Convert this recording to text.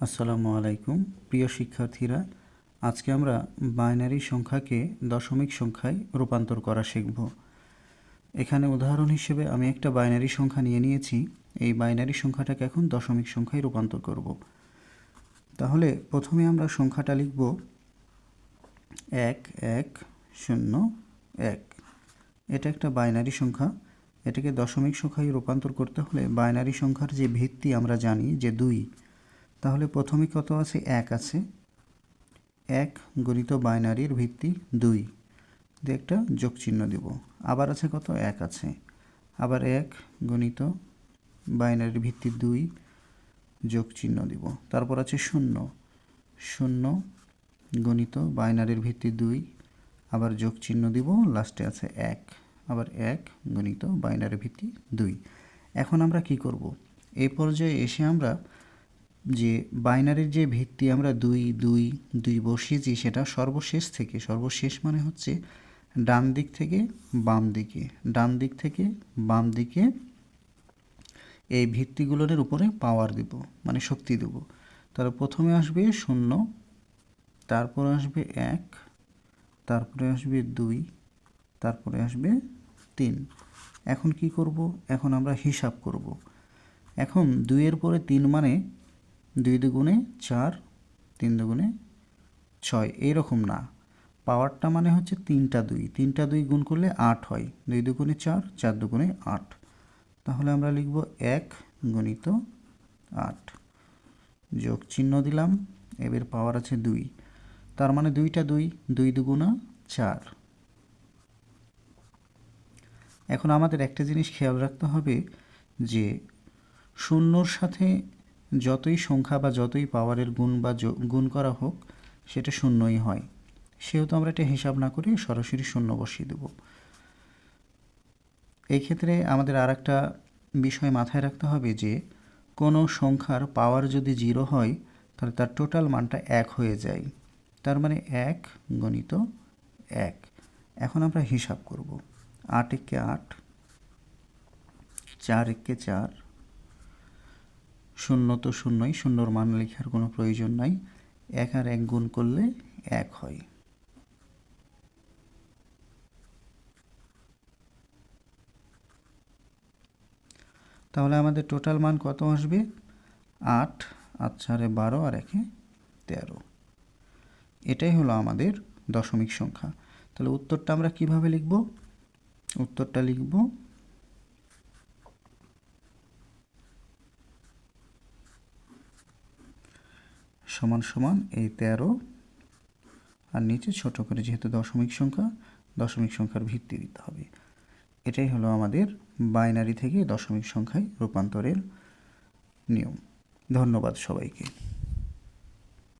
আসসালামু আলাইকুম। প্রিয় শিক্ষার্থীরা, আজকে আমরা বাইনারি সংখ্যাকে দশমিক সংখ্যায় রূপান্তর করা শিখব। এখানে উদাহরণ হিসেবে আমি একটা বাইনারি সংখ্যা নিয়ে নিয়েছি। এই বাইনারি সংখ্যাটাকে এখন দশমিক সংখ্যায় রূপান্তর করব। তাহলে প্রথমে আমরা সংখ্যাটা লিখব এক এক, শূন্য, এক। এটা একটা বাইনারি সংখ্যা। এটাকে দশমিক সংখ্যায় রূপান্তর করতে হলে বাইনারি সংখ্যার যে ভিত্তি আমরা জানি যে দুই তাহলে প্রথমে কত আছে? এক আছে। এক গণিত বাইনারির ভিত্তি দুই। দিয়ে একটা যোগ চিহ্ন দেব। আবার আছে কত? এক আছে। আবার এক গণিত বাইনারির ভিত্তি দুই যোগ চিহ্ন দিব। তারপর আছে শূন্য। শূন্য গণিত বাইনারির ভিত্তি দুই। আবার যোগ চিহ্ন দিব। লাস্টে আছে এক। আবার এক গণিত বাইনারি ভিত্তি দুই। এখন আমরা কি করব? এই পর্যায়ে এসে আমরা যে বাইনারির যে ভিত্তি আমরা দুই দুই দুই বসিয়েছি সেটা সর্বশেষ থেকে, সর্বশেষ মানে হচ্ছে ডান দিক থেকে বাম দিকে, ডান দিক থেকে বাম দিকে এই ভিত্তিগুলোর উপরে পাওয়ার দিব মানে শক্তি দেব। তাহলে প্রথমে আসবে শূন্য, তারপরে আসবে এক, তারপরে আসবে দুই, তারপরে আসবে তিন। এখন কি করব? এখন আমরা হিসাব করব। এখন দুইয়ের পরে তিন মানে দুই দুগুণে চার, তিন দুগুণে ছয়, এইরকম না। পাওয়ারটা মানে হচ্ছে তিনটা দুই। তিনটা দুই গুণ করলে আট হয়। দুই দুগুণে চার চার দুগুণে আট। তাহলে আমরা লিখব এক গণিত আট। যোগ চিহ্ন দিলাম। এবার পাওয়ার আছে দুই। তার মানে দুইটা দুই দুই দুগুণা চার। এখন আমাদের একটা জিনিস খেয়াল রাখতে হবে যে শূন্যর সাথে যতই সংখ্যা বা যতই পাওয়ারের গুণ বা গুণ করা হোক, সেটা শূন্যই হয়। সেহেতু আমরা এটা হিসাব না করে সরাসরি শূন্য বসিয়ে দেব। এই ক্ষেত্রে আমাদের আর একটা বিষয় মাথায় রাখতে হবে যে, কোনো সংখ্যার পাওয়ার যদি জিরো হয়, তাহলে তার টোটাল মানটা এক হয়ে যায়। তার মানে এক গণিত এক। এখন আমরা হিসাব করব। আট একে আট, চার একে চার শূন্য তো শূন্যই, শূন্যর মান লেখার কোনো প্রয়োজন নাই। এক আর এক গুণ করলে এক হয়। তাহলে আমাদের টোটাল মান কত আসবে? আট আট চারে বারো আর একে তেরো। এটাই হলো আমাদের দশমিক সংখ্যা। তাহলে উত্তরটা আমরা কীভাবে লিখব? উত্তরটা লিখব সমান সমান এই তেরো। আর নিচে ছোট করে যেহেতু দশমিক সংখ্যা, দশমিক সংখ্যার ভিত্তি দিতে হবে। এটাই হলো আমাদের বাইনারি থেকে দশমিক সংখ্যায় রূপান্তরের নিয়ম। ধন্যবাদ সবাইকে।